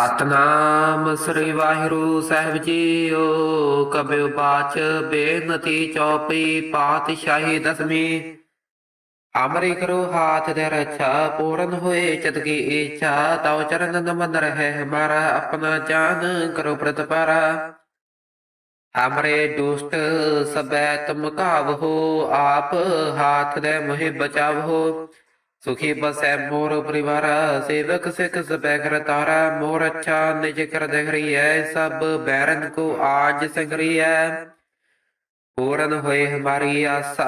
ਸਤਨਾਮ ਸ੍ਰੀ ਵਾਹਿਗੁਰੂ ਸਾਹਿਬ ਜੀਓ ਕਬਿਉ ਬਾਚ ਬੇਨਤੀ ਚੌਪਈ ਪਾਤਸ਼ਾਹੀ ਦਸਵੀਂ। ਅਮਰੀ ਕਰੋ ਹਾਥ ਦੇ ਰੱਛਾ, ਪੂਰਨ ਹੋਏ ਚਤ ਕੀ ਇੱਛਾ, ਤਉ ਚਰਨ ਨਮਨ ਰਹੇ ਹਮਾਰਾ ਆਪਣਾ ਜਾਨ ਕਰੋ ਪ੍ਰਤਪਾਰਾ ਹਮਰੇ ਦੁਸ਼ਟ ਸਬੈ ਤੁਮ ਕਾਵਹੋ ਆਪ ਹਾਥ ਦੇ ਮੋਹਿ ਬਚਾਵਹੋ ਸੁਖੀ ਬਸੈ ਮੋਰ ਪਰਿਵਾਰ ਸੇਵਕ ਸਿੱਖ ਸਬੈ ਕਰ ਤਾਰਾ ਮੋਰ ਅੱਛਾ ਨਿਜ ਕਰ ਦੇਖ ਰਹੀ ਹੈ ਸਭ ਬੈਰਨ ਕੋ ਆਜ ਸੰਗਰੀ ਹੈ ਪੂਰਨ ਹੋਏ ਹਮਾਰੀ ਆਸਾ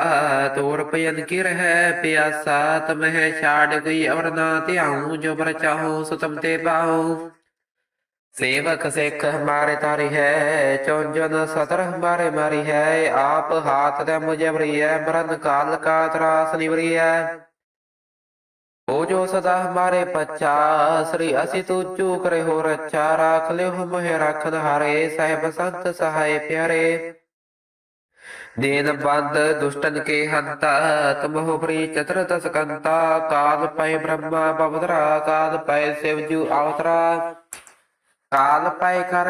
ਤੋਰ ਪਯਨ ਕੀ ਰਹਿ ਪਿਆਸਾ ਤਮਹਿ ਛਾੜ ਗਈ ਅਵਰ ਨਾ ਧਿਆਉ ਜੋ ਬਰ ਚਾਹੂ ਸੋ ਤੇ ਪਾਉ ਸੇਵਕ ਸਿੱਖ ਹਮਾਰੇ ਤਾਰੀ ਹੈ ਚੌਂਜਨ ਸਤਰ ਹਮਾਰੇ ਮਾਰੀ ਹੈ ਆਪ ਹਾਥ ਦੇ ਮੁਝੇ ਹੈ ਮਰਨ ਕਾਲ ਕਾ ਤਰਾਸ ਨਿਵਰੀ ਹੈ ਹੋ ਜੋ ਸਦਾ ਹਮਾਰੇ ਪਛਾ, ਸ੍ਰੀ ਅਸੀਂ ਤੂ ਚੂਕ ਰਹੇ ਹੋ ਰੱਛਾ, ਰਾਖ ਲਿਓ ਮੋਹਿ ਰਖਨ ਹਾਰੇ ਸਹਿਬ ਸੰਤ ਸਹਾਏ ਪਿਆਰੇ। ਦੇਨ ਬੰਦ ਦੁਸ਼ਟਨ ਕੇ ਹੰਤਾ ਤਮਹੁ ਪ੍ਰੀ ਚਤਰ ਤਸਕੰਤਾ ਕਾਲ ਪੈ ਬ੍ਰਹਮਾ ਬਵਦਰਾ, ਕਾਲ ਪੈ ਸਿਵਜੂ ਆਵਤਰਾ। ਕਾਲ ਪੈ ਕਰ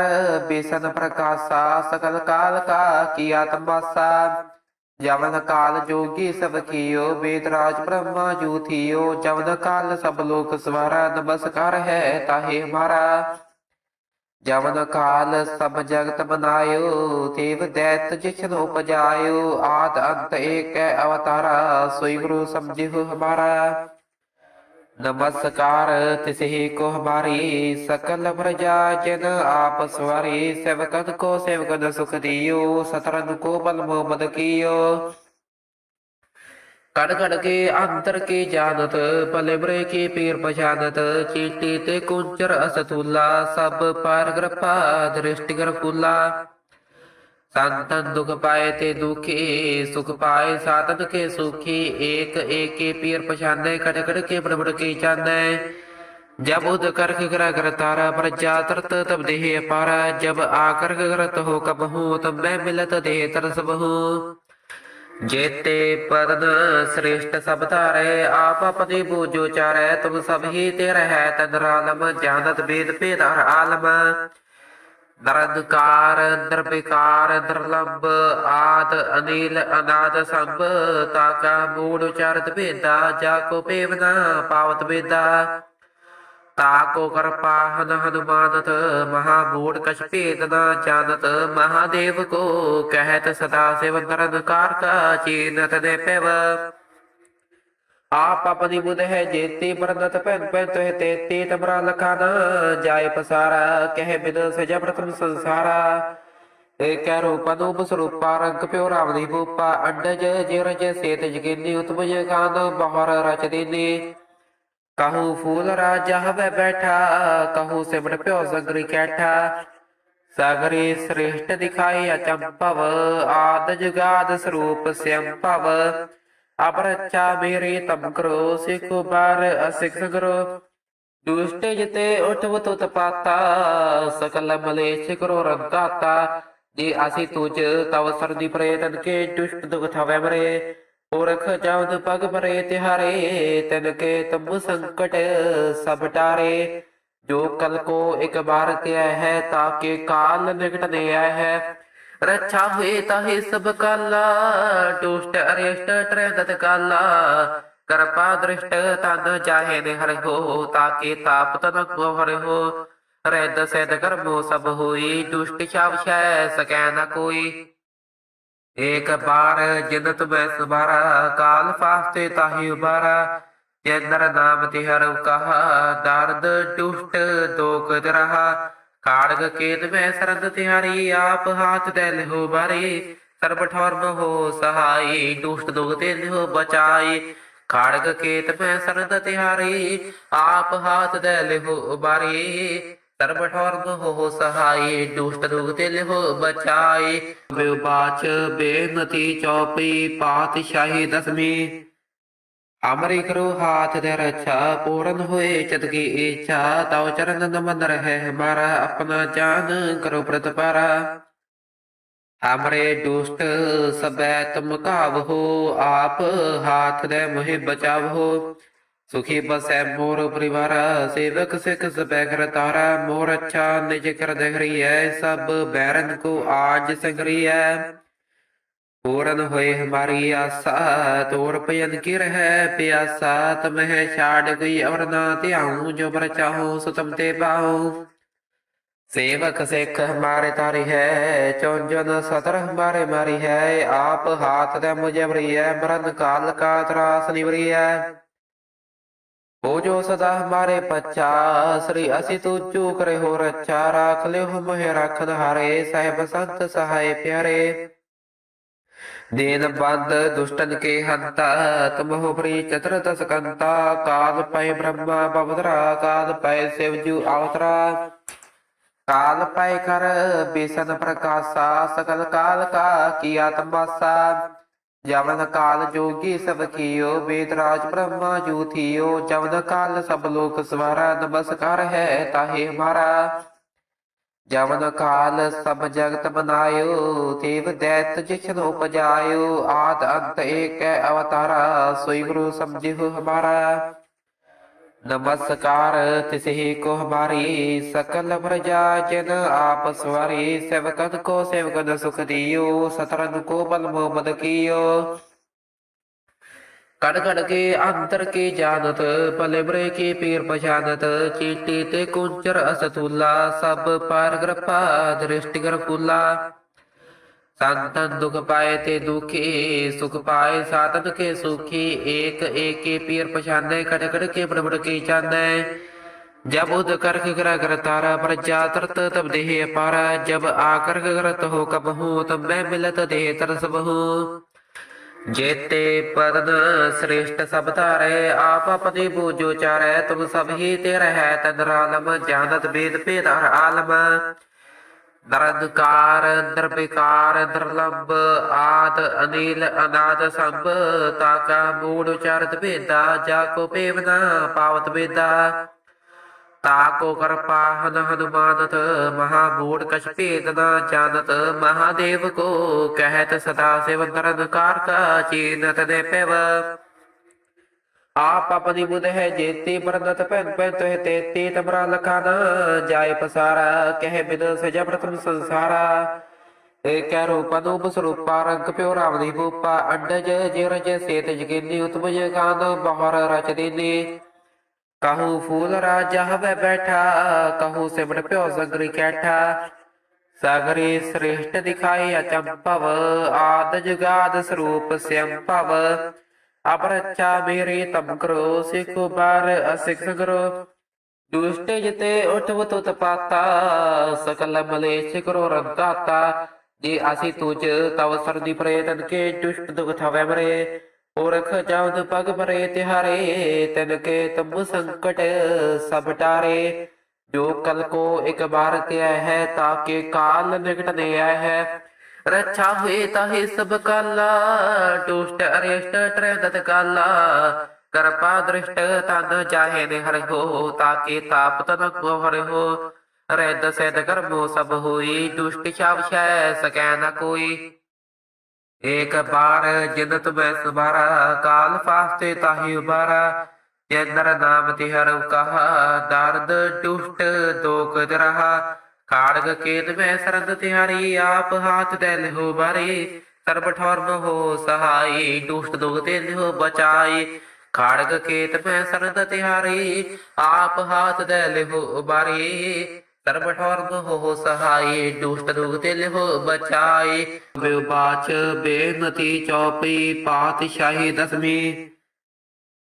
ਬੇਸਨ ਪ੍ਰਕਾਸ਼ਾ, ਸਕਲ ਕਾਲ ਕਾ ਕੀਆ ਤਮਾਸਾ ਜਵਨ ਕਾਲ ਜੋਗੀ ਸਭ ਕੀਓ ਵੇਦ ਰਾਜ ਬ੍ਰਹਮਾ ਜੂ ਥੀਓ, ਜਵਨ ਕਾਲ ਸਭ ਲੋਕ ਸਵਾਰਾ ਨਮਸਕਾਰ ਹੈ ਤਾਹੇ ਹਮਾਰਾ ਜਵਨ ਕਾਲ ਸਭ ਜਗਤ ਬਨਾਇਓ, ਦੇਵ ਦੈਤ ਜਿਛਨ ਉਪਜਾਇਓ, ਆਦ ਅੰਤ ਏਕ ਅਵਤਾਰਾ, ਸੋਈ ਗੁਰੂ ਸਮਝਿਓ ਹਮਾਰਾ। ਨਮਸਕਾਰ, ਤਿਸਹੀ ਕੋ ਹਮਾਰੀ ਸਕਲ ਪ੍ਰਜਾ ਜਨ ਆਪ ਸਵਾਰੀ ਸੇਵਕਨ ਕੋ ਸੇਵਕਨ ਸੁਖ ਦਿਓ ਸਤਰਨ ਕੋ ਬਲ ਮੁਹਮਦ ਕੀਓ। ਕੜ ਕੜ ਕੇ ਅੰਤਰ ਕੀ ਜਾਣਤ, ਭਲੇ ਬਰੇ ਕੀ ਪੀਰ ਪਛਾਨਤ ਚੀਟੀ ਤੇ ਕੁੰਚਰ ਅਸਤੂਲਾ, ਸਭ ਪਾਰ ਗ੍ਰਪਾ, ਦ੍ਰਿਸ਼ਟੀ ਗ੍ਰਕੁਲਾ ਸੰਤਨ ਦੁਖ ਪਾਏ ਤੇ ਦੁਖੀ, ਸੁਖ ਪਾਏ ਸਾਧਨ ਕੇ ਸੁਖੀ, ਏਕ ਏਕੇ ਪੀਰ ਪਛਾਨੈ ਕਟ ਕਟ ਕੇ ਬੜਬੜ ਕੇ ਚਾਨੈ। ਜਬ ਉਦ ਕਰਖ ਕਰਾ ਕਰ ਤਾਰਾ, ਪ੍ਰਜਾ ਤਰਤ ਤਬ ਦੇਹ ਅਪਾਰ। ਜਬ ਆਕਰਖ ਕਰਤ ਹੋ ਕਬਹੂ ਤਬ ਮੈਂ ਮਿਲਤ ਦੇਹ ਤਰਸ ਬਹੂ। ਜੇਤੇ ਪਰਦ ਸ੍ਰੇਸ਼ਟ ਸਭ ਧਾਰੇ, ਆਪ ਆਪਣੀ ਬੂਜੋ ਚਾਰੈ, ਤੁਮ ਸਭ ਹੀ ਤੇ ਰਹਿ ਤਨ ਰਾਲਮ। ਜਾਣਤ ਬੇਦ ਭੇਦ ਹਰ ਆਲਮ। ਦਰਦਕਾਰ ਦਰਬਿਕਾਰ ਦਰਲੰਬ ਆਦ ਅਨੀਲ ਅਨਾਦ ਸਭ, ਤਾਕਾ ਮੂੜ ਉਚਾਰਤ ਭੇਦਾ, ਜਾ ਕੋ ਪੇਵਨਾ ਪਾਵਤ ਭੇਦਾ ਤਾਕੋ ਕਰਪਾ ਹਨ ਹਨੁਮਾਨਤ ਮਹਾਬੂੜ ਕਛ ਭੇਦ ਨਾ ਜਾਣਤ, ਮਹਾਦੇਵ ਕੋ ਕਹਿਤ ਸਦਾ ਸਿਵ ਦਰਦਕਾਰ ਕਾ ਚੀਨਤ ਦੇ ਪਿਵ ਆਪ ਆਪਣੀ ਬੁਧ ਹੈ ਜੇਤੀ ਪਰਨਤ ਭੈਨ ਭੈਨ ਤੋਹਿ ਤੇਤੀ ਤਮਰਾ ਲਖਾਨ ਜਾਏ ਪਸਾਰਾ, ਕਹਿ ਬਿਨ ਸਜਾ ਪ੍ਰਥਮ ਸੰਸਾਰਾ। ਏਕੈ ਰੂਪ ਅਨੂਪ ਸਰੂਪਾ, ਰੰਗ ਪਿਓ ਰਾਮ ਦੀ ਭੂਪਾ, ਅੰਡਜ ਜਿਰਜ ਸੇਤ ਜਗਿਨੀ ਉਤਮਜ ਖਾਨ ਬਹਰ ਰਚ ਦੀਨੀ। ਕਹੂ ਫੂਲ ਰਾਜਾ ਹਵੇ ਬੈਠਾ, ਕਹੂ ਸਿਮਟ ਪਿਓ ਸਗਰੀ ਕੈਠਾ। ਸਗਰੀ ਸ੍ਰੇਸ਼ਟ ਦਿਖਾਈ ਅਚੰਭਵ, ਆਦ ਜੁਗਾਦ ਸਰੂਪ ਸਿਅੰਭਵ ਅਪਰਚਾ ਮੇਰੇ ਤਮ ਕਰੋ, ਸਿਖ ਬਾਰ ਅਸਿਖ ਕਰੋ ਦੁਸ਼ਟੇ ਜਤੇ ਉਠਵ ਤੁਤ ਪਾਤਾ, ਸਕਲ ਮਲੇਛ ਕਰੋ ਰੰਗਾਤਾ ਜੇ ਅਸੀਂ ਤੁਜ, ਤਵ ਸਰਦੀ ਪ੍ਰੇਤਨ ਕੇ ਦੁਸ਼ਟ ਦੁਖ ਥਵੇ ਮਰੇ। ਪੁਰਖ ਜਾਉਦ ਪਗ ਪਰੇ ਤਿਹਾਰੇ, ਤਨ ਕੇ ਤਬ ਸੰਕਟ ਸਭ ਟਾਰੇ। ਜੋ ਕਲ ਕੋ ਇੱਕ ਬਾਰ ਤਿਆ ਹੈ ਤਾਕੇ ਕਾਲ ਨਿਕਟ ਨੇ ਆਇਆ ਹੈ। ਰੱਛਾ ਹੋਏ ਤਾਹੇ ਸਭ ਕਾਲਾ, ਦੁਸ਼ਟ ਅਰਿਸ਼ਟ ਤ੍ਰੈਦਤ ਕਾਲਾ। ਕਰਪਾ ਦ੍ਰਿਸ਼ਟ ਤਨ ਚਾਹੇ ਨੇ ਹਰਿ ਹੋ, ਤਾਕੇ ਤਾਪ ਤਨ ਕੋ ਹਰਿ ਹੋ। ਰਹਿਦ ਸੈਦ ਕਰਮੋ ਸਭ ਹੋਈ, ਦੁਸ਼ਟ ਛਾਵ ਸਕੈ ਨ ਕੋਈ। ਏਕ ਬਾਰ ਜਿਨ ਮੈਂ ਸਮਾਰਾ ਕਾਲ ਫਾਸਤੇ ਤਾਹੀ ਉਬਾਰਾ। ਜੇਂਦਰ ਨਾਮ ਤੇ ਹਰ ਕਹਾ, ਦਰਦ ਦੁਸ਼ਟ ਦੋਖ ਦਰਹਾ। ਕਾੜਗ ਕੇਤ ਮੈਂ ਸਰਦ ਤਿਹਾਰੀ ਆਪ ਹਾਥ ਦੇ ਲਿਹੋ ਬਾਰੀ। ਸਰਬ ਠੌਰਮ ਹੋ ਸਹਾਈ, ਦੁਸ਼ਟ ਦੁਖ ਤੇ ਲਿਹੋ ਬਚਾਈ। ਕਾੜਗ ਕੇਤ ਮੈਂ ਸਰਦ ਤਿਹਾਰੀ ਆਪ ਹਾਥ ਦੇ ਲਿਹੋ ਬਾਰੀ। ਸਰਬ ਠੌਰਮ ਹੋ ਸਹਾਈ, ਦੁਸ਼ਟ ਦੁਖ ਤੇ ਲਿਹੋ ਬਚਾਈ। ਬਿਉਬਾਚ ਬੇਨਤੀ ਚੌਪੀ, ਪਾਤਸ਼ਾਹੀ ਦਸਮੀ ਅਮਰੀ ਕਰੋ ਹਾਥ ਦੇ ਰੱਛਾ, ਪੂਰਨ ਹੋਏ ਚਤ ਕੀ ਇੱਛਾ, ਤਉ ਚਰਨ ਨਮਨ ਰਹੇ ਹਮਾਰਾ, ਆਪਣਾ ਜਾਨ ਕਰੋ ਪ੍ਰਤਪਾਰਾ। ਹਮਰੇ ਦੁਸ਼ਟ ਸਬੈ ਤੁਮ ਕਾਵਹੋ ਆਪ ਹਾਥ ਦੇ ਮੋਹਿ ਬਚਾਵਹੋ ਸੁਖੀ ਬਸੈ ਮੋਰ ਪਰਿਵਾਰ, ਸੇਵਕ ਸਿਖ ਸਬੈ ਕਰ ਤਾਰਾ। ਮੋਰ ਅੱਛਾ ਨਿਜ ਕਰ ਦਹਰੀਐ, ਸਭ ਬੈਰਨ ਕੋ ਆਜ ਸੰਗਰੀ ਹੈ ਪੂਰਨ ਹੋਏ ਹਮਾਰੀ ਆਸਾ, ਤੋਰ ਪਯਨ ਕੀ ਰਹਿ ਪਿਆਸਾ ਤਮਹਿ ਛਾੜ ਗਈ ਅਵਰ ਨਾ ਧਿਆਉ, ਜੋ ਬਰ ਚਾਹੋ ਸੋ ਤਮ ਤੇ ਪਾਉ ਸੇਵਕ ਸਿੱਖ ਹਮਾਰੇ ਤਾਰੀ ਹੈ ਚੌਂਜਨ ਸਤਰ ਹਮਾਰੇ ਮਾਰੀ ਹੈ, ਆਪ ਹਾਥ ਦੇ ਮੁਝੇ ਵਰੀ ਹੈ, ਮਰਨ ਕਾਲ ਕਾ ਤਰਾਸ ਨਿਵਰੀ ਹੈ। ਹੋ ਜੋ ਸਦਾ ਹਮਾਰੇ ਪੱਛਾ, ਸ੍ਰੀ ਅਸੀਂ ਤੂੰ ਚੂਕ ਰਹੇ ਹੋ ਰੱਛਾ, ਰਾਖ ਲਿਓ ਮੋਹਿ ਰੱਖਨ ਹਾਰੇ, ਸਾਹਿਬ ਸੰਤ ਸਹਾਇ ਪਿਆਰੇ। ਦੀਨ ਬੰਦ ਦੁਸ਼ਟਨ ਕੇ ਹੰਤਾ ਤਮਹੁ ਪ੍ਰੀ ਚਤਰ ਦਸ ਕੰਤਾ, ਕਾਲ ਪੈ ਬ੍ਰਹਮਾ ਬਵਦਰਾ, ਕਾਲ ਪੈ ਸਿਵਜੂ ਅਵਤਰਾ। ਕਾਲ ਪੈ ਕਰ ਬੇਸਨ ਪ੍ਰਕਾਸ਼ਾ ਸਕਲ ਕਾਲ ਕਾ ਕੀ ਆਤਮਾਸਾ। ਜਵਨ ਕਾਲ ਜੋਗੀ ਸਭ ਕੀਓ ਵੇਦਰਾਜ ਬ੍ਰਹਮਾ ਜੂ ਥੀਓ। ਜਵਨ ਕਾਲ ਸਭ ਲੋਕ ਸਵਾਰਾ, ਨਮਸਕਾਰ ਹੈ ਤਾਹੇ ਹਮਾਰਾ ਜਵਨ ਕਾਲ ਸਭ ਜਗਤ ਬਨਾਇਓ ਦੇਵ ਦੈਤ ਜਿਛਨ ਉਪਜਾਇਓ, ਆਦ ਅੰਤ ਏਕ ਅਵਤਾਰਾ, ਸੋਈ ਗੁਰੂ ਸਮਝਿਓ ਹਮਾਰਾ। ਨਮਸਕਾਰ ਤਿਸਹੀ ਕੋ ਹਮਾਰੀ, ਸਕਲ ਪ੍ਰਜਾ ਜਨ ਆਪ ਸਵਾਰੀ ਸੇਵਕਨ ਕੋ ਸੇਵਕਨ ਸੁਖ ਦਿਓ ਸਤਰਨ ਕੋ ਬਲ ਮੋਮਦ ਕੀਓ। कड़कड़ के अंतर के जानत पलेबरे के पीर पछानत चीटी ते कुंजर असतुल्ला, सब पार कृपा दृष्टि कर संतन दुख पाए ते दुखी, सुख पाए साधन के सुखी, एक एक के पीर पछाने, कड़कड़ के बड़बड़ के जाने। जब उद कर्क कर तारा पर तरत, तब देह पारा, जब आकर ग्रत हो कब हूँ, तब मैं मिलत देह तरस बहू। ਜੇਤੇ ਪਰਦ ਸ੍ਰਿਸ਼ਟ ਸਭ ਧਾਰੇ, ਆਪ ਪਤੀ ਬੂਜੋ ਚਾਰੈ, ਤੁਮ ਸਭ ਹੀ ਤੇ ਰਹਿ ਤਦਰਾਲਮ ਜਾਣਤ ਬੇਦ ਭੇਦ ਹਰ ਆਲਮ ਦਰਦਕਾਰ ਦਰਬਿਕਾਰ ਦਰਲੰਬ ਆਦ, ਅਨੀਲ, ਅਨਾਦ ਸਭ, ਤਾਕਾ, ਮੂੜ ਉਚਾਰਤ ਭੇਦਾ, ਜਾ ਕੋ ਪੇਵਨਾ ਪਾਵਤ ਭੇਦਾ। ਤਾਕੋ ਕਰਪਾ ਹਨ ਹਨੁਮਾਨਤ ਮਹਾ ਕਛ ਭੇਦ ਨ ਜਾਣਤ ਮਹਾਦੇਵ ਕੋ ਕਹਿਤ ਸਦਾ ਸਿਵ ਨਰਨਕਾਰ ਕਾ ਚੀਨਤ ਦੇ ਪਿਵ। ਆਪ ਆਪਣੀ ਬੁਧ ਹੈ ਜੇਤੀ ਪਰਦਤ ਪੈਨ ਪੈਨ ਤੋਹਿ ਤੇਤੀ ਤਮਰਾ ਲਖਾਨਾ ਜਾਇ ਪਸਾਰਾ, ਕਹਿ ਬਿਨ ਸਜਾ ਪ੍ਰਥਮ ਸੰਸਾਰਾ। ਕਹਿ ਰੂਪ ਅਨੂਪ ਸਰੂਪਾ, ਰੰਗ ਪਿਓ ਰਾਮ ਦੀ ਭੂਪਾ, ਅੰਡਜ, ਜਿਰਜ, ਸੇਤ ਜਗਿਨੀ ਉਤਮ ਜਗਾਨ ਬਹਰ ਰਚ ਦੀਨੀ। ਕਹੂ ਫੂਲ ਰਾਜਾ ਹਵੇ ਬੈਠਾ, ਕਹੂ ਸਿਮਟ ਪਿਓ ਸਗਰੀ ਕੈਠਾ। ਸਗਰੀ ਸ੍ਰੇਸ਼ਟ ਦਿਖਾਈ ਅਚੰਭਵ, ਆਦ ਜੁਗਾਦ ਸਰੂਪ ਸਿਅੰਭਵ ਅਪਰਚਾ ਮੇਰੀ ਤਮ ਕਰੋ, ਸਿਖ ਬਾਰ ਅਸਿਖ ਕਰੋ। ਦੁਸ਼ਟ ਜਿਤੇ ਉਠਵ ਤੁਤ ਪਾਤਾ, ਸਕਲ ਮਲੇਸ਼ ਕਰੋ ਰੰਗਾਤਾ ਜੇ ਅਸੀਂ ਤੁਝ ਤਵ ਸਰਦੀ ਪ੍ਰੇਤਨ ਕੇ ਦੁਸ਼ਟ ਦੁਖ ਥਵੇ ਮਰੇ। ਪੁਰਖ ਜਵਨ ਪਗ ਭਰੇ ਤਿਹਾਰੇ ਤਿਨ ਕੇ ਤਮ ਸੰਕਟ ਸਭ ਟਾਰੇ। ਜੋ ਕਲ ਕੋ ਇੱਕ ਬਾਰ ਤਿਆ ਹੈ ਤਾਕੇ ਕਾਲ ਨਿਕਟ ਨੇ ਆਇਆ ਹੈ। ਰੱਛਾ ਹੋਏ ਤਾਹੇ ਸਭ ਕਾਲਾ, ਦੁਸ਼ਟ ਅਰਿਸ਼ਟ ਟਰਦਤ ਕਾਲਾ। ਕਰਪਾ ਦ੍ਰਿਸ਼ਟ ਤਨ ਚਾਹੇ ਨੇ ਹਰਿ ਹੋ ਤਾਕੇ ਤਾਪ ਤਨ ਕੋ ਹਰਿ ਹੋ। ਰਹਿ ਸੈਦ ਕਰਮੋ ਸਭ ਹੋਈ, ਦੁਸ਼ਟ ਛਾਵਛੈ ਸਕੈ ਨ ਕੋਈ। ਏਕ ਬਾਰ ਜਿਨਤ ਮੈਂ ਸਮਾਰਾ ਕਾਲ ਫਾਸਤੇ ਤਾਹੀ ਉਬਾਰਾ। ਜੇਂਦਰ ਨਾਮ ਤਿਹਰ ਕਹਾ ਦਰਦ ਦੁਸ਼ਟ ਦੋਖ ਦਰਹਾ ਖਾੜਗ ਕੇਤ ਮੈਂ ਸਰਦ ਤਿਹਾਰੀ, ਆਪ ਹਾਥ ਦੇ ਲਿਹੋ ਬਾਰੇ। ਸਰਬ ਠੌਰਮ ਹੋ ਸਹਾਈ ਦੁਸ਼ਟ ਦੁਖ ਤੇ ਲਿਹੋ ਬਚਾਈ। ਖਾੜਗ ਕੇਤ ਮੈਂ ਸਰਦ ਤਿਹਾਰੀ, ਆਪ ਹਾਥ ਦੇ ਲਿਹੋ ਬਾਰੇ ਸਰਬ ਠੌਰਮ ਹੋ ਸਹਾਈ, ਦੁਸ਼ਟ ਦੁਖ ਤੇ ਲਿਹੋ ਬਚਾਈ ਬਿਉਬਾਚ ਬੇਨਤੀ ਚੌਪੀ, ਪਾਤਸ਼ਾਹੀ ਦਸਵੀਂ।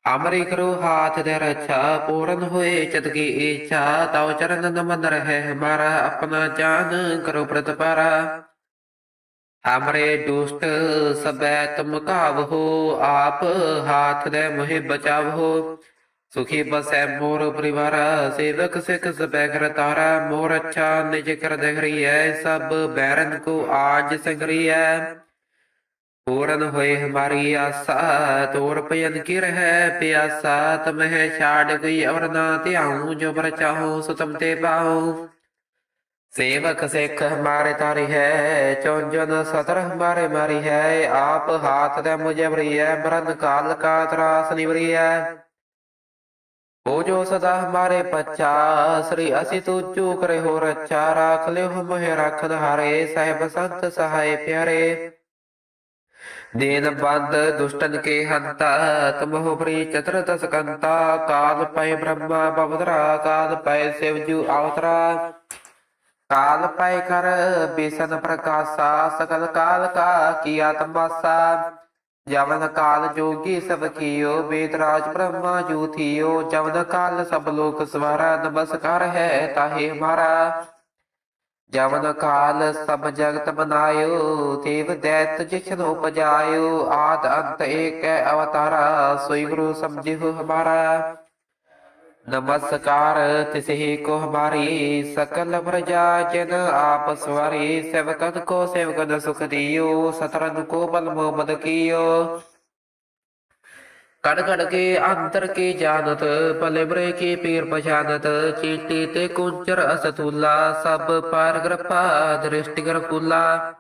ਅਮਰੀ ਕਰੋ ਹਾਥ ਦੇ ਰੱਛਾ, ਪੂਰਨ ਹੋਏ ਚਤ ਕੀ ਇੱਛਾ। ਤਉ ਚਰਨ ਨਮਨ ਰਹੇ ਹਮਾਰਾ ਆਪਣਾ ਜਾਨ ਕਰੋ ਪ੍ਰਤਪਾਰਾ। ਹਮਰੇ ਦੁਸ਼ਟ ਸਬੈ ਤੁਮ ਕਾਵਹੋ ਆਪ ਹਾਥ ਦੇ ਮੋਹਿ ਬਚਾਵਹੋ ਸੁਖੀ ਬਸੈ ਮੋਰ ਪਰਿਵਾਰ ਸੇਵਕ ਸਿਖ ਸਬੈ ਕਰ ਤਾਰਾ ਮੋਰ ਅੱਛਾ ਨਿਜ ਕਰ ਦਹਰੀਐ ਸਭ ਬੈਰਨ ਕੋ ਆਜ ਸੰਗਰੀਐ। ਪੂਰਨ ਹੋਏ ਹਮਾਰੀ ਆਸਾ ਤੋਰ ਪਯਨ ਕੀ ਰਹਿ ਪਿਆਸਾ ਤਮਹਿ ਛਾੜ ਗਈ ਅਵਰ ਨਾ ਧਿਆਉ ਜੋ ਬਰ ਚਾਹੋ ਸੋ ਤਮ ਤੇ ਪਾਉ। ਸੇਵਕ ਸਿੱਖ ਹਮਾਰੇ ਤਾਰੀ ਹੈ ਚੌਂਜਨ ਸਤਰ ਹਮਾਰੇ ਮਾਰੀ ਹੈ ਆਪ ਹਾਥ ਦੇ ਮੁਝੇ ਹੈ ਮਰਨ ਕਾਲ ਕਾ ਤਰਾਸ ਨਿਵਰੀ ਹੈ ਹੋ ਜੋ ਸਦਾ ਹਮਾਰੇ ਪੱਛਾ, ਸ੍ਰੀ ਅਸੀਂ ਤੂਜੂ ਕਰੇ ਹੋ ਰੱਛਾ ਰਾਖ ਲਿਓ ਹਮਹਿ ਰੱਖਨ ਹਾਰੇ ਸਾਹਿਬ ਸੰਤ ਸਹਾਏ ਪਿਆਰੇ। ਦੀਨ ਬੰਦ ਦੁਸ਼ਟਨ ਕੇ ਹੰਤਾ ਤੁਮਹੁ ਪ੍ਰੀ ਚਤੁਰ ਦਸ ਕਾਲ ਪੈ ਬ੍ਰਹਮਾ ਬਵਦਰਾ, ਕਾਲ ਪੈ ਸਿਵਜੂ ਅਵਤਰਾ ਕਾਲ ਪੈ ਕਰ ਬੇਸਨ ਪ੍ਰਕਾਸ਼ਾ, ਸਕਲ ਕਾਲ ਕਾ ਕੀਆ ਤਮਾਸਾ ਜਵਨ ਕਾਲ ਜੋਗੀ ਸਭ ਕੀਓ ਵੇਦ ਰਾਜ ਬ੍ਰਹਮਾ ਜੂ ਥੀਓ, ਜਵਨ ਕਾਲ ਸਭ ਲੋਕ ਸਵਾਰਾ ਨਮਸਕਾਰ ਹੈ ਤਾਹੇ ਹਮਾਰਾ ਜਵਨ ਕਾਲ ਸਭ ਜਗਤ ਬਨਾਇਓ ਦੇਵ ਦੈਤ ਜਿਛਨ ਉਪਜਾਇਓ, ਆਦ ਅੰਤ ਏਕ ਅਵਤਾਰਾ, ਸੋਈ ਗੁਰੂ ਸਮਝਿਓ ਹਮਾਰਾ। ਨਮਸਕਾਰ, ਤਿਸਹੀ ਕੋ ਹਮਾਰੀ ਸਕਲ ਪ੍ਰਜਾ ਜਨ ਆਪ ਸਵਾਰੀ ਸੇਵਕਨ ਕੋ ਸੇਵਕਨ ਸੁਖ ਦਿਓ ਸਤਰਨ ਕੋ ਬਲ ਮੋਮਦ ਕੀਓ। ਕੜ ਕੜ ਕੇ ਅੰਤਰ ਕੀ ਜਾਣਤ, ਭਲੇ ਬਰੇ ਕੀ ਪੀਰ ਪਛਾਨਤ, ਚੀਟੀ ਤੇ ਕੁੰਚਰ ਅਸਤੂਲਾ, ਸਭ ਪਾਰ ਕਿਰਪਾ ਦ੍ਰਿਸ਼ਟਿ ਕਰ ਕੁਲਾ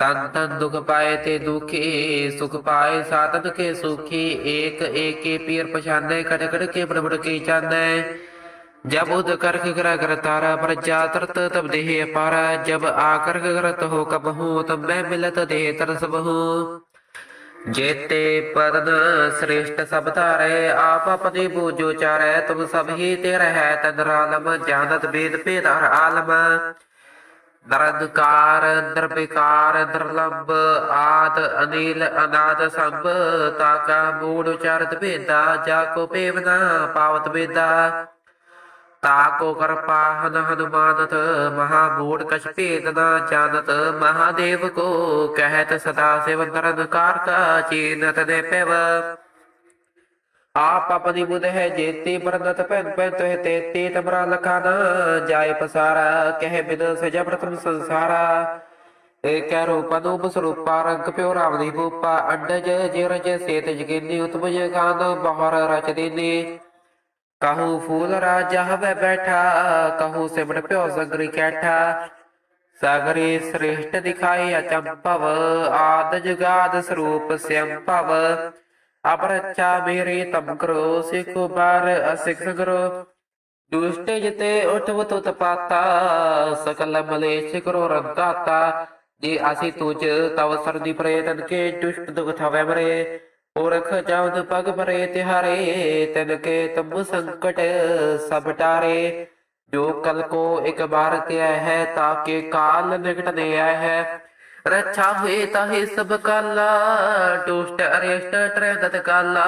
ਸੰਤਨ ਦੁਖ ਪਾਏ ਤੇ ਦੁਖੀ, ਸੁਖ ਪਾਏ ਸਾਧਨ ਕੇ ਸੁਖੀ, ਏਕ ਏਕੇ ਪੀਰ ਪਛਾਨੈ ਕਟ ਕਟ ਕੇ ਪ੍ਰਭੜ ਕੇ ਚਾਨੈ। ਜਬ ਉਦ ਕਰਖ ਕਰ ਕਰ ਤਾਰਾ, ਪ੍ਰਜਾ ਤਰਤ ਤਬ ਦੇਹ ਅਪਾਰ। ਜਬ ਆਕਰਖ ਕਰਤ ਹੋ ਕਬਹੂ ਤਬ ਮੈਂ ਮਿਲਤ ਦੇਹ ਤਰਸ ਬਹੂ। ਜੇਤੇ ਪਰਦ ਸ੍ਰੇਸ਼ਟ ਸਭ ਧਾਰੇ, ਆਪ ਆਪਣੀ ਬੂਜੋ ਚਾਰੈ, ਤੁਮ ਸਭ ਹੀ ਤੇ ਰਹਿ ਤਨ ਰਾਲਮ। ਜਾਣਤ ਬੇਦ ਭੇਦ ਹਰ ਆਲਮ। ਦਰਦਕਾਰ ਦਰਬਿਕਾਰ ਦਰਲਭ ਆਦ ਅਨੀਲ ਅਨਾਦ ਸਭ, ਤਾਕਾ ਮੂੜ ਉਚਾਰਤ ਭੇਦਾ, ਜਾ ਕੋ ਪੇਵਨਾ ਪਾਵਤ ਭੇਦਾ ਤਾਕੋ ਕਰਪਾ ਹਨ ਹਨੁਮਾਨਤ ਮਹਾਬੂੜ ਕਛ ਭੇਦ ਨਾ ਜਾਣਤ, ਮਹਾਦੇਵ ਕੋ ਕਹਿਤ ਸਦਾ ਸਿਵ ਦਰਦਕਾਰ ਕਾ ਚੀਨਤ ਨੇ ਪਿਵ। ਆਪ ਆਪਣੀ ਬੁਧ ਹੈ ਜੇਤੀ ਪਰਨਤ ਪੈਨ ਪੈਨ ਤੋਹਿ ਤੇਤੀ ਤਮਰਾ ਲਖਾਨਾ ਜਾਏ ਪਸਾਰਾ, ਕਹਿ ਬਿਨ ਸਜਾ ਪ੍ਰਥਮ ਸੰਸਾਰਾ। ਏਕੈ ਰੂਪ ਅਨੂਪ ਸਰੂਪਾ, ਰੰਗ ਪਿਓ ਰਾਮ ਦੀ ਭੂਪਾ, ਅੰਡਜ ਜਿਰਜ ਸੇਤ ਜਗਿਨੀ ਉਤਮ ਜਗਾਨ ਬਹਰ ਰਚ ਦੀਨੀ। ਕਹੂ ਫੂਲ ਰਾਜਾ ਹਵੇ ਬੈਠਾ, ਕਹੂ ਸਿਮਟ ਪਿਓ ਸਗਰੀ ਕੈਠਾ। ਸਗਰੀ ਸ੍ਰੇਸ਼ਟ ਦਿਖਾਈ ਅਚੰਭਵ, ਆਦ ਜਗਾਦ ਸਰੂਪ ਸਿਅੰਭਵ ਅਪਰਚਾ ਮੇਰੀ ਤਮ ਕਰੋ, ਸਿਖ ਬਾਰ ਅਸਿਖ ਕਰੋ ਦੁਸ਼ਟ ਜਿਤੇ ਉਠਵ ਤੁਤ ਪਾਤਾ, ਸਕਲ ਮਲੇਸ਼ ਕਰੋ ਰੰਗਾਤਾ ਜੇ ਅਸੀਂ ਤੁਜ ਤਵ ਸਰਦੀ ਪ੍ਰੇਤਨ ਕੇ ਦੁਸ਼ਟ ਦੁਖ ਥਵੇ ਮਰੇ। ਪੁਰਖ ਜਵਨ ਪਗ ਭਰੇ ਤਿਹਾਰੇ, ਤਿਨ ਕੇ ਤਬ ਸੰਕਟ ਸਭ ਟਾਰੇ। ਜੋ ਕਲ ਕੋ ਇੱਕ ਬਾਰ ਕਿਆ ਹੈ ਤਾਕੇ ਕਾਲ ਨਿਕਟ ਨੇ ਆਇਆ ਹੈ। ਰੱਛਾ ਹੋਏ ਤਾਹੇ ਸਭ ਕਾਲਾ, ਦੁਸ਼ਟ ਅਰਿਸ਼ਟ ਤ੍ਰੈਦਤ ਕਾਲਾ।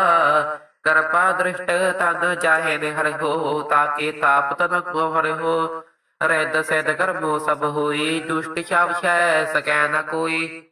ਕਰਪਾ ਦ੍ਰਿਸ਼ਟ ਤਨ ਚਾਹੇ ਨੇ ਹਰਿ ਹੋ, ਤਾਕੇ ਤਾਪ ਤਨ ਕੋ ਹਰਿ ਹੋ। ਰਹਿ ਸੈਦ ਕਰਮੋ ਸਭ ਹੋਈ, ਦੁਸ਼ਟ ਛਾਵ ਸਕੈ ਨ ਕੋਈ।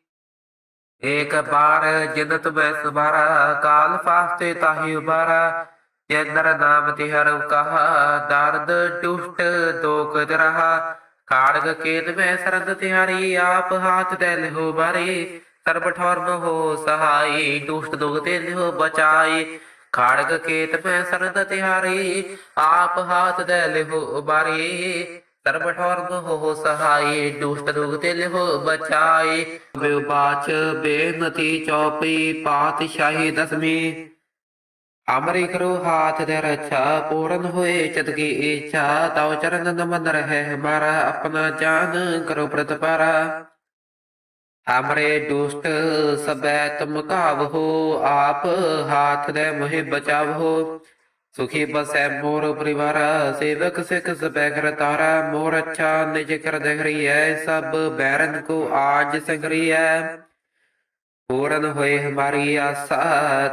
ਏਕ ਬਾਰ ਜਿਨ ਤੁਮੈ ਸਮਾਰਾ ਕਾਲ ਫਾਸਤੇ ਤਾਹੀ ਉਬਾਰਾ। ਜੇਂਦਰ ਨਾਮ ਤੇ ਹਰ ਕਹਾ, ਦਰਦ ਦੁਸ਼ਟ ਦੋਖ ਦਰਹਾ। ਖਾੜਗ ਕੇਤ ਮੈਂ ਸਰਦ ਤਿਹਾਰੀ ਆਪ ਹਾਥ ਦੇ ਲਿਹੋ ਬਾਰੀ। ਸਰਬ ਠੌਰਮ ਹੋ ਸਹਾਈ, ਦੁਸ਼ਟ ਦੁਖ ਤੇ ਲਿਹੋ ਬਚਾਈ। ਖਾੜਗ ਕੇਤ ਮੈਂ ਸਰਦ ਤਿਹਾਰੀ ਆਪ ਹਾਥ ਦੇ ਲਿਹੋ ਬਾਰੀ। ਸਰਬ ਠੌਰਮ ਹੋ ਸਹਾਈ, ਦੁਸ਼ਟ ਦੁਖ ਤੇ ਲਿਹੋ ਬਚਾਈ। ਬਿਉਬਾਚ ਬੇਨਤੀ ਚੌਪੀ, ਪਾਤਸ਼ਾਹੀ ਦਸਮੀ ਅਮਰੀ ਕਰੋ ਹਾਥ ਦੇ ਰੱਛਾ ਪੂਰਨ ਹੋਏ ਚਤ ਕੀ ਇੱਛਾ, ਤਉ ਚਰਨ ਨਮਨ ਰਹੇ ਹਮਾਰਾ ਆਪਣਾ ਜਾਨ ਕਰੋ ਪ੍ਰਤਪਾਰਾ। ਹਮਰੇ ਦੁਸ਼ਟ ਸਬੈ ਤੁਮ ਕਾਵਹੋ ਆਪ ਹਾਥ ਦੇ ਮੋਹਿ ਬਚਾਵਹੋ ਸੁਖੀ ਬਸੈ ਮੋਰ ਪਰਿਵਾਰ, ਸੇਵਕ ਸਿਖ ਸਬੈ ਕਰ ਤਾਰਾ। ਮੋਰ ਅੱਛਾ ਨਿਜ ਕਰ ਹੈ ਸਭ ਬੈਰਨ ਕੋ ਆਜ ਸੰਗਰੀ ਹੈ ਪੂਰਨ ਹੋਏ ਹਮਾਰੀ ਆਸਾ,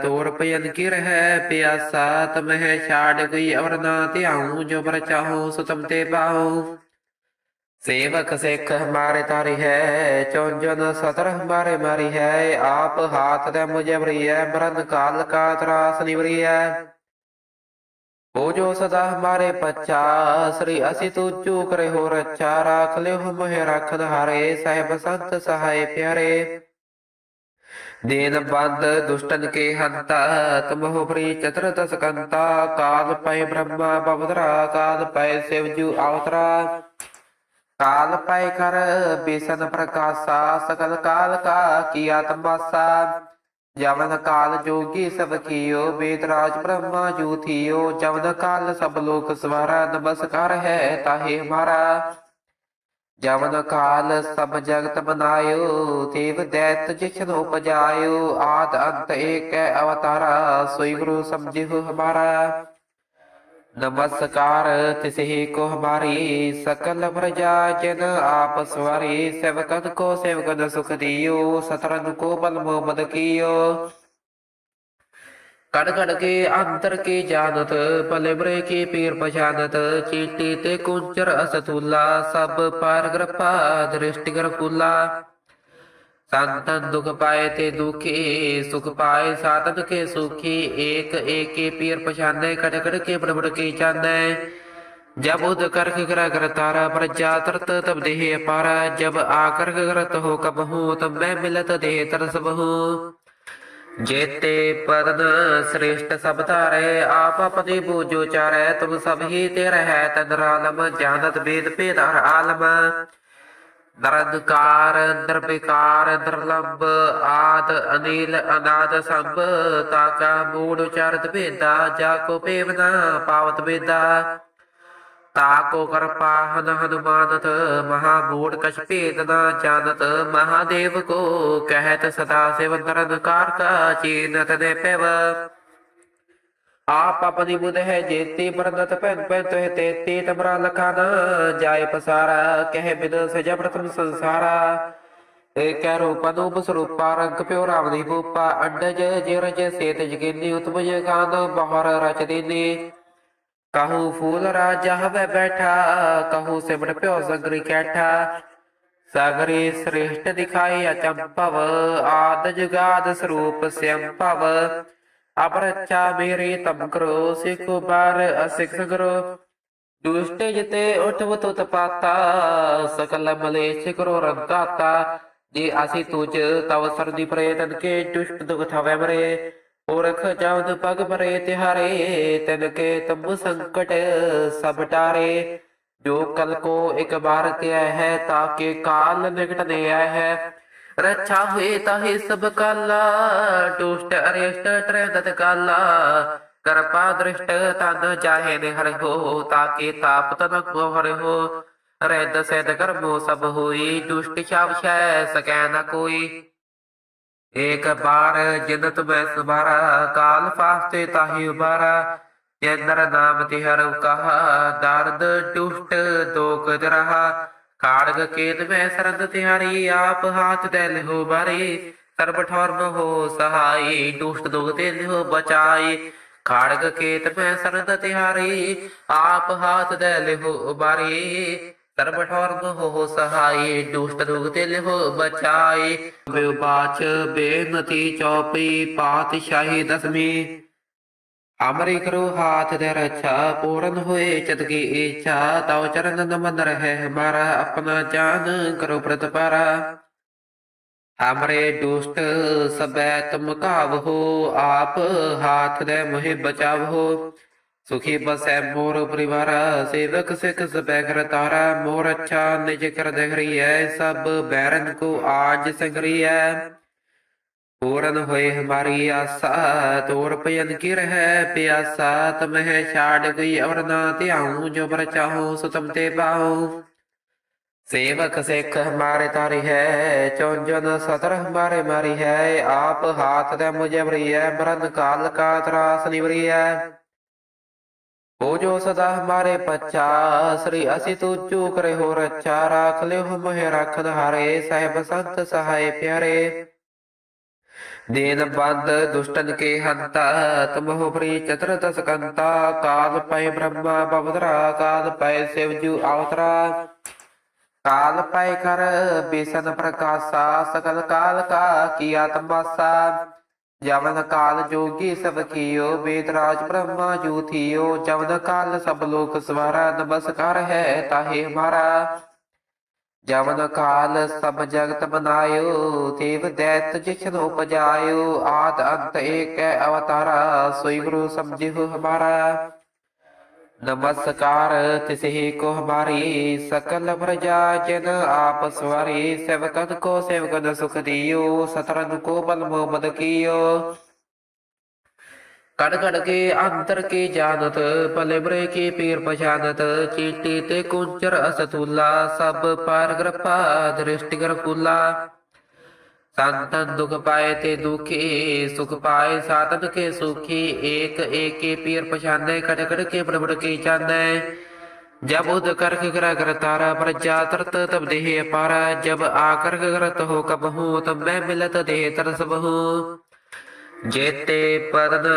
ਤੋਰ ਪਯਨ ਕੀ ਰਹਿ ਪਿਆਸਾ ਤਮਹਿ ਛਾੜ ਕੋਈ ਅਵਰ ਨਾ ਧਿਆਉ, ਜੋ ਬਰ ਚਾਹੋ ਸੋ ਤਮ ਤੇ ਬਾਉ ਸੇਵਕ ਸਿੱਖ ਹਮਾਰੇ ਤਾਰੀ ਹੈ ਚੌਂਜਨ ਸਤਰ ਹਮਾਰੇ ਮਾਰੀ ਹੈ, ਆਪ ਹਾਥ ਦੇ ਮੁਝੇ ਵਰੀ ਮਰਨ ਕਾਲ ਕਾ ਤਰਾਸ ਨਿਵਰੀ ਹੈ ਹੋ ਜੋ ਸਦਾ ਹਮਾਰੇ ਪੱਛਾ, ਸ੍ਰੀ ਅਸੀਂ ਤੂਜੂ ਕਰੇ ਹੋ ਰੱਛਾ, ਰਾਖ ਲਿਓ ਹਮਹਿ ਰੱਖਨ ਹਾਰੇ ਸਾਹਿਬ ਸੰਤ ਸਹਾਏ ਪਿਆਰੇ। ਦੀਨ ਬੰਦ ਦੁਸ਼ਟਨ ਕੇ ਹੰਤਾ ਤੁਮਹੁ ਪ੍ਰੀ ਚਤੁਰ ਦਸ ਕਾਲ ਪੈ ਬ੍ਰਹਮਾ ਬਵਦਰਾ, ਕਾਲ ਪੈ ਸਿਵਜੂ ਅਵਤਰਾ ਕਾਲ ਪੈ ਕਰ ਬੇਸਨ ਪ੍ਰਕਾਸ਼ਾ, ਸਕਲ ਕਾਲ ਕਾ ਕੀਆ ਤਮਾਸਾ ਜਵਨ ਕਾਲ ਜੋਗੀ ਸਭ ਕੀਓ, ਵੇਦ ਬ੍ਰਹਮਾ ਜੂ ਜਵਨ ਕਾਲ ਸਭ ਲੋਕ ਸਵਾਰਾ, ਨਮਸਕਾਰ ਹੈ ਤਾਹੇ ਹਮਾਰਾ ਜਵਨ ਕਾਲ ਸਭ ਜਗਤ ਬਨਾਇਓ ਦੇਵ ਦੈਤ ਜਿਛਨ ਉਪਜਾਇਓ, ਆਦ ਅੰਤ ਏਕ ਅਵਤਾਰਾ, ਸੋਈ ਗੁਰੂ ਸਮਝਿਓ ਹਮਾਰਾ। ਨਮਸਕਾਰ ਤਿਸਹੀ ਕੋ ਹਮਾਰੀ, ਸਕਲ ਪ੍ਰਜਾ ਜਨ ਆਪ ਸਵਾਰੀ ਸੇਵਕਨ ਕੋ ਸੇਵਕਨ ਸੁਖ ਦਿਓ ਸਤਰਨ ਕੋ ਬਲ ਮੋਮਦ ਕੀਓ। ਕੜ ਕੜ ਕੇ ਅੰਤਰ ਕੀ ਜਾਣਤ ਭਲੇ ਬਰੇ ਕੀ ਪੀਰ ਪਛਾਨਤ ਚੀਟੀ ਤੇ ਕੁੰਚਰ ਅਸਤੂਲਾ ਸਭ ਪਾਰ ਕਿਰਪਾ ਦ੍ਰਿਸ਼ਟਿ ਕਰ ਫੂਲਾ ਸੰਤਨ ਦੁਖ ਪਾਏ ਤੇ ਦੁਖੀ ਸੁਖ ਪਾਏ ਸਾਤਨ ਕੇ ਸੁਖੀ ਏਕ ਏਕੇ ਪੀਰ ਪਛਾਨੈ ਕੜ ਕੜ ਕੇ ਬੜ ਬੜ ਕੀ ਚਾਨੈ ਜਬ ਉਦ ਕਰਖ ਕਰਾ ਕਰ ਤਾਰਾ ਪਰ ਜਾ ਤਰਤ ਤਬ ਦੇਹ ਅਪਾਰਾ ਜਬ ਆਕਰ ਕਰਤ ਹੋ ਕਬ ਹੂੰ ਤਬ ਮੈਂ ਮਿਲਤ ਦੇਹ ਤਰਸ ਬਹੂ ਜੇਤੇ ਪਦਨ ਸ੍ਰੇਸ਼ਟ ਸਭ ਧਾਰੇ, ਆਪ ਆਪਣੀ ਬੂਝੋ ਚਾਰੈ, ਤੁਮ ਸਭ ਹੀ ਤੇ ਰਹਿ ਤਨ ਜਾਣਤ ਵੇਦ ਭੇਦਾਰ ਆਲਮ। ਨਰੰਕਾਰ ਨਿਰਵਿਕਾਰ ਨਿਰਲੰਬ ਆਦ, ਅਨੀਲ, ਅਨਾਦ ਸੰਭ ਤਾਕਾ ਮੂੜ ਉਚਾਰਤ ਭੇਦਾ, ਜਾ ਕੋ ਪੇਵਨਾ ਪਾਵਤ ਵੇਦਾ। ਤਾਕੋ ਕਰਪਾ ਹਨ ਹਨੁਮਾਨਤ ਮਹਾ ਕਛ ਭੇਦ ਨਾ ਜਾਣਤ ਮਹਾਦੇਵ ਕੋ ਕਹਿਤ ਸਦਾ ਸਿਵ ਨਿਰੰਕਾਰ ਕਾ ਚੀਨਤ ਨੇ ਪਿਵ। ਆਪ ਆਪਣੀ ਬੁਧ ਹੈ ਜੇਤੀ ਪਰਦਤ ਪੈਨ ਪੈਨ ਤੋਹਿ ਤੇਤੀ ਤਮਰਾ ਲਖਾਨਾ ਜਾਏ ਪਸਾਰਾ, ਕਹਿ ਬਿਨ ਸਜਾ ਪ੍ਰਥਮ ਸੰਸਾਰਾ। ਏਕੈ ਰੂਪ ਅਨੂਪ ਸਰੂਪਾ, ਰੰਗ ਪਿਓ ਰਾਮ ਦੀ ਭੂਪਾ ਅੰਡਜ ਜਿਰਜ ਸੇਤ ਜਗਿਨੀ ਉਤਮ ਜਗਾਨ ਬਹਰ ਰਚ ਦੀਨੀ। ਕਹੂ ਫੂਲ ਰਾਜਾ ਹਵੇ ਬੈਠਾ, ਕਹੂ ਸਿਮਟ ਪਿਓ ਸਗਰੀ ਕੈਠਾ। ਸਾਗਰੇ ਸ੍ਰੇਸ਼ਟ ਦਿਖਾਈ ਅਚੰਭਵ, ਆਦ ਜੁਗਾਦ ਸਰੂਪ ਸਿਅੰਭਵ ਅਪਰਚਾ ਮੇਰੇ ਤਮ ਕਰੋ, ਸਿਖ ਬਾਰ ਅਸਿਖ ਕਰੋ। ਦੁਸ਼ਟ ਜਿਤੇ ਉਠਵ ਤੁਤ ਪਾਤਾ, ਸਕਲ ਮਲੇਸ਼ ਕਰੋ ਰੰਗਾਤਾ ਜੇ ਅਸੀਂ ਤੁਝ ਤਵ ਸਰਦੀ ਪ੍ਰੇਤਨ ਕੇ ਦੁਸ਼ਟ ਦੁਖ ਥਾਵੇ ਮਰੇ। ਔਰਖ ਜਾਵਦ ਪਗ ਪਰੇ ਤਿਹਾਰੇ, ਤਨ ਕੇ ਤਮ ਸੰਕਟ ਸਭ ਟਾਰੇ। ਜੋ ਕਲ ਕੋ ਇੱਕ ਬਾਰ ਕਿਆ ਹੈ ਤਾਕੇ ਕਾਲ ਨਿਕਟ ਨੇ ਆਇਆ ਹੈ। ਰੱਛਾ ਹੋਏ ਤਾਹੇ ਸਭ ਕਾਲਾ, ਦੁਸ਼ਟ ਅਰਿਸ਼ਟ ਟਰਦਤ ਕਾਲਾ। ਕਰਪਾ ਦ੍ਰਿਸ਼ਟ ਤਨ ਜਾਹੇ ਨੇ ਹਰਿ ਹੋ ਤਾਕੇ ਤਾਪ ਤਨ ਕੋ ਹਰਿ ਹੋ। ਰਹਿ ਸੈਦ ਕਰਮੋ ਸਭ ਹੋਈ, ਦੁਸ਼ਟ ਛਾਵਛੈ ਸਕੈ ਨ ਕੋਈ। ਏਕ ਬਾਰ ਜਿਨਤ ਮੈਂ ਸੁਬਾਰਾ, ਕਾਲ ਫਾਸਤੇ ਤਾਹੀ ਉਬਾਰਾ। ਜੇਂਦਰ ਨਾਮ ਤੇ ਕਹਾ ਦਰਦ ਦੁਸ਼ਟ ਦੋਖ ਦਰਹਾ ਖਾੜਗ ਕੇਤ ਮੈਂ ਸਰਦ ਤਿਹਾਰੀ, ਆਪ ਹਾਥ ਦੇ ਲਿਹੋ ਬਾਰੇ। ਸਰਬ ਠੌਰਮ ਹੋ ਸਹਾਈ ਦੁਸ਼ਟ ਦੁਖ ਤੇ ਲਿਹੋ ਬਚਾਈ। ਖਾੜਗ ਕੇਤ ਮੈਂ ਸਰਦ ਤਿਹਾਰੀ, ਆਪ ਹਾਥ ਦੇ ਲਿਹੋ ਬਾਰੇ ਸਰਬ ਠੌਰਮ ਹੋ ਸਹਾਈ, ਦੁਸ਼ਟ ਦੁਖ ਤੇ ਲਿਹੋ ਬਚਾਈ। ਬਿਉਬਾਚ ਬੇਨਤੀ ਚੌਪੀ, ਪਾਤਸ਼ਾਹੀ ਦਸਵੀਂ। ਅਮਰੀ ਕਰੋ ਹਾਥ ਦੇ ਰੱਛਾ, ਪੂਰਨ ਹੋਏ ਚਤ ਕੀ ਇੱਛਾ। ਤਉ ਚਰਨ ਨਮਨ ਰਹਿ ਹਮਾਰਾ ਆਪਣਾ ਜਾਨ ਕਰੋ ਪ੍ਰਤਪਾਰਾ। ਹਮਰੇ ਦੁਸ਼ਟ ਸਬੈ ਤੁਮ ਕਾਵਹੋ ਆਪ ਹਾਥ ਦੇ ਮੋਹਿ ਬਚਾਵਹੋ ਸੁਖੀ ਬਸੈ ਮੋਰ ਪਰਿਵਾਰ ਸੇਵਕ ਸਿਖ ਸਬੈ ਕਰ ਤਾਰਾ ਮੋਰ ਅੱਛਾ ਨਿਜ ਕਰ ਦਹਰੀਐ ਸਭ ਬੈਰਨ ਕੋ ਆਜ ਸੰਗਰੀਐ। ਪੂਰਨ ਹੋਏ ਹਮਾਰੀ ਆਸਾ ਤੋਰ ਪਯਨ ਕੀ ਰਹਿ ਪਿਆਸਾ ਤਮਹਿ ਛਾੜ ਗਈ ਅਵਰ ਨਾ ਧਿਆਉ ਜੋ ਬਰ ਚਾਹੋ ਸੋ ਤੁਮ ਤੇ ਪਾਉ। ਸੇਵਕ ਸਿੱਖ ਹਮਾਰੇ ਤਾਰੀ ਹੈ ਚੌਂਜਨ ਸਤਰ ਹਮਾਰੇ ਮਾਰੀ ਹੈ ਆਪ ਹਾਥ ਦੇ ਮੁਝੇ ਬਰੀ ਹੈ ਮਰਨ ਕਾਲ ਕਾ ਤਰਾਸ ਨਿਵਰੀ ਹੈ ਹੋ ਜੋ ਸਦਾ ਹਮਾਰੇ ਪੱਛਾ। ਸ੍ਰੀ ਅਸੀਂ ਤੂ ਚੂ ਹੋ ਰੱਛਾ। ਰਾਖ ਲਿਓ ਹਮਹਿ ਰਖਨ ਹਾਰੇ ਸਾਹਿਬ ਸੰਤ ਸਹਾਇ ਪਿਆਰੇ। ਦੇਨ ਬੰਦ ਦੁਸ਼ਟਨ ਕੇ ਹੰਤਾ। ਤਮਹੁ ਪ੍ਰੀ ਚਤਰ ਦਸ ਕੰਤਾ। ਕਾਲ ਪੈ ਬ੍ਰਹਮਾ, ਬਵਦਰਾ। ਕਾਲ ਪੈ ਸਿਵਜੂ ਅਵਤਰਾ ਕਾਲ ਪੈ ਕਰ ਬੇਸਨ ਪ੍ਰਕਾਸ਼ਾ। ਸਕਲ ਕਾਲ ਕਾ ਕੀਆ ਤਮਾਸਾ। ਜਵਨ ਕਾਲ ਜੋਗੀ ਸਭ ਕੀਓ ਵੇਦ ਬ੍ਰਹਮਾ ਜੂ ਥੀਓ ਕਾਲ ਸਭ ਲੋਕ ਸਵਾਰਾ ਨਮਸਕਾਰ ਹੈ ਤਾਹੇ ਹਮਾਰਾ ਜਵਨ ਕਾਲ ਸਭ ਜਗਤ ਬਨਾਇਓ, ਦੇਵ ਦੈਤ ਜਿਛਨ ਉਪਜਾਇਓ, ਆਦ ਅੰਤ ਏਕ ਅਵਤਾਰਾ, ਸੋਈ ਗੁਰੂ ਸਮਝਿਓ ਹਮਾਰਾ। ਨਮਸਕਾਰ, ਤਿਸਹੀ ਕੋ ਹਮਾਰੀ ਸਕਲ ਪ੍ਰਜਾ ਜਨ ਆਪ ਸਵਾਰੀ ਸੇਵਕਨ ਕੋ ਸੇਵਕਨ ਸੁਖ ਦਿਓ ਸਤਰਨ ਕੋ ਬਲ ਮੁਹਮਦ ਕੀਓ। ਕੜ ਕੜ ਕੇ ਅੰਤਰ ਕੀ ਜਾਣਤ, ਭਲੇ ਬਰੇ ਕੀ ਪੀਰ ਪਛਾਨਤ, ਚੀਟੀ ਤੇ ਕੁੰਚਰ ਅਸਤੂਲਾ, ਸਭ ਪਾਰ ਗ੍ਰਪਾ ਦ੍ਰਿਸ਼ਟਿ ਗਰ ਕੁਲਾ ਸੰਤਨ ਦੁਖ ਪਾਏ ਤੇ ਦੁਖੀ, ਸੁਖ ਪਾਏ ਸਾਤਨ ਕੇ ਸੁਖੀ, ਏਕ ਏਕੇ ਪੀਰ ਪਛਾਨੈ ਕਟ ਕਟ ਕੇ ਪ੍ਰਭਟ ਕੇ ਚਾਨੈ। ਜਬ ਉਦ ਕਰਖ ਕਰ ਕਰ ਤਾਰਾ, ਪ੍ਰਜਾ ਤਰਤ ਤਬ ਦੇਹ ਅਪਾਰਾ। ਜਬ ਆਕਰਖ ਕਰਤ ਹੋ ਕਬਹੂ ਤਬ ਮੈਂ ਮਿਲਤ ਦੇਹ ਤਰਸ ਬਹੂ। ਜੇਤੇ ਪਦਨ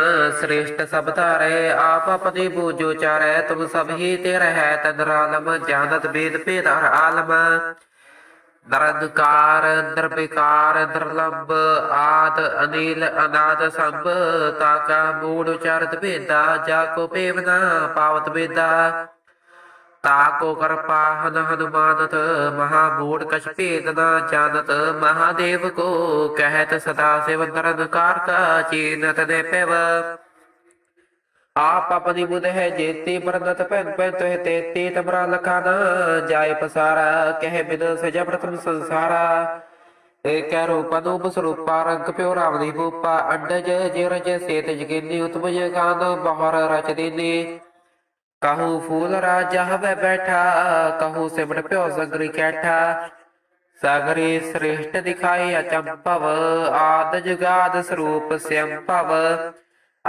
ਸ੍ਰੇਸ਼ਟ ਸਭ ਧਾਰੇ, ਆਪ ਆਪਣੀ ਬੂਜੋ ਚਾਰੈ, ਤੁਮ ਸਭ ਹੀ ਤੇ ਰਹਿ ਤਨ ਰਾਲਮ। ਜਾਣਤ ਬੇਦ ਭੇਦ ਹਰ ਆਲਮ। ਦਰਦਕਾਰ ਦਰਬਿਕਾਰ ਦਰਲੰਬ ਆਦ, ਅਨੀਲ, ਅਨਾਦ, ਸਭ, ਤਾਕਾ, ਮੂੜ ਉਚਾਰਤ ਭੇਦਾ, ਜਾ ਕੋ ਪੇਵਨਾ ਪਾਵਤ ਭੇਦਾ ਤਾਕੋ ਕਰਪਾ, ਹਨ ਹਨੁਮਾਨਤ, ਮਹਾ ਮੂੜ ਕਛ ਭੇਦ ਨਾ ਜਾਣਤ, ਮਹਾਦੇਵ ਕੋ ਕਹਿਤ ਸਦਾ ਸਿਵ ਦਰਦਕਾਰ ਕਾ ਚੀਨਤ ਨੇ ਪੇਵ ਆਪ ਆਪਣੀ ਬੁੱਧ ਹੈ ਜੇਤੀ ਪਰਦਤ ਭੈਨ ਭੈਨ ਤੋਹ ਤੇਤੀ ਤਮਰਾ ਲਖਾਨ ਜਾਏ ਪਸਾਰਾ, ਕਹਿ ਬਿਦ ਸਜਾ ਪ੍ਰਥਮ ਸੰਸਾਰਾ। ਏ ਕਹਿ ਰੂਪ ਅਨੂਪ ਸਰੂਪਾ, ਰੰਗ ਪਿਓ ਰਾਮ ਦੀ ਭੂਪਾ, ਅੰਡਜ ਜਿਰਜ ਸੇਤ ਜਗਿਨੀ ਉਤਮਜ ਖਾਨ ਬਹਰ ਰਚ ਦੇਨੀ। ਕਹੂ ਫੂਲ ਰਾਜ ਹਵੇ ਬੈਠਾ, ਕਹੂ ਸਿਮਟ ਪਿਓ ਸਗਰੀ ਕੈਠਾ। ਸਗਰੀ ਸ੍ਰਿਸ਼ਟ ਦਿਖਾਈ ਅਚੰਭਵ, ਆਦ ਜਗਾਦ ਸਰੂਪ ਸਿਅੰਭਵ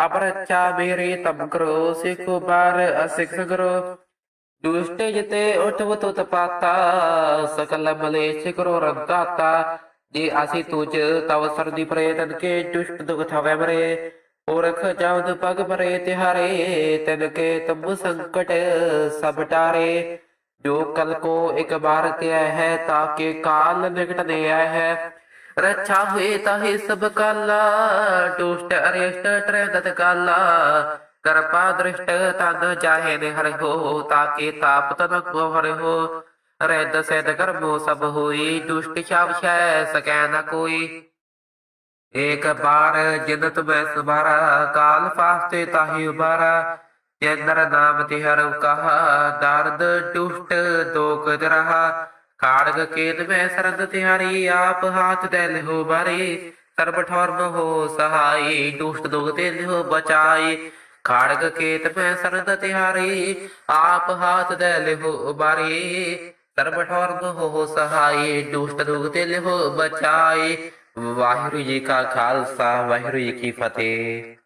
ਅਪਰਚਾ ਮੇਰੇ ਤਮ ਸਿਖ ਬਾਰ ਅਸਿਖ ਕਰੋ। ਦੁਸ਼ਟ ਜਿਤੇ ਉਠਵ ਤੁਤ ਸਕਲ ਮਲੇਸ਼ ਕਰੋ ਰੰਤਾਤਾ ਜੇ ਅਸੀਂ ਤੁਜ ਤਵ ਸਰਦੀ ਪ੍ਰੇਤਨ ਕੇ ਦੁਸ਼ਟ ਦੁਖ ਥਵੇ ਮਰੇ। ਔਰਖ ਜਾਉਦ ਪਗ ਪਰੇ ਤਿਹਾਰੇ, ਤਨ ਕੇ ਤਬ ਸੰਕਟ ਸਭ ਟਾਰੇ। ਜੋ ਕਲ ਕੋ ਇੱਕ ਬਾਰ ਤਿਆ ਹੈ ਤਾਕੇ ਕਾਲ ਨਿਕਟ ਨੇ ਆਇਆ ਹੈ। ਰੱਛਾ ਹੋਏ ਤਾਹੇ ਸਭ ਕਾਲਾ, ਦੁਸ਼ਟ, ਅਰਿਸ਼ਟ ਟਰਦਤ ਕਾਲਾ। ਕਰਪਾ ਦ੍ਰਿਸ਼ਟ ਤਨ ਚਾਹੇ ਨੇ ਹਰਿ ਹੋ, ਤਾਕੇ ਤਾਪ ਤਨ ਕੋ ਹਰਿ ਹੋ। ਰਹਿ ਸੈਦ ਕਰਮੋ ਸਭ ਹੋਈ, ਦੁਸ਼ਟ ਛਾਵ ਸਕੈ ਨ ਕੋਈ। ਏਕ ਬਾਰ ਜਿਨ ਮੈਂ ਸੁਬਾਰਾ, ਕਾਲ ਫਾਸਤੇ ਤਾਹੀ ਉਬਾਰਾ। ਜਨਰ ਨਾਮ ਤੇ ਹਰ ਕਹਾ ਦਰਦ, ਦੁਸ਼ਟ ਦੋਖ ਦਰਹਾ ਖਾੜਗ ਕੇਤ ਮੈਂ ਸਰਦ ਤਿਹਾਰੀ ਆਪ ਹਾਥ ਦੇ ਲਿਹੋ ਬਾਰੀ। ਸਰਬ ਠੌਰਮ ਹੋ ਸਹਾਈ, ਦੁਸ਼ਟ ਦੁਖ ਤੇ ਲਿਹੋ ਬਚਾਈ। ਖਾੜਗ ਕੇਤ ਮੈਂ ਸਰਦ ਤਿਹਾਰੀ ਆਪ ਹਾਥ ਦੇ ਲਿਹੋ ਬਾਰੀ। ਸਰਬ ਠੌਰਮ ਹੋ ਸਹਾਈ, ਦੁਸ਼ਟ ਦੁਖ ਤੇ ਲਿਹੋ ਬਚਾਈ। ਵਾਹਿਗੁਰੂ ਜੀ ਕਾ ਖਾਲਸਾ, ਵਾਹਿਗੁਰੂ ਜੀ ਕੀ ਫਤਿਹ।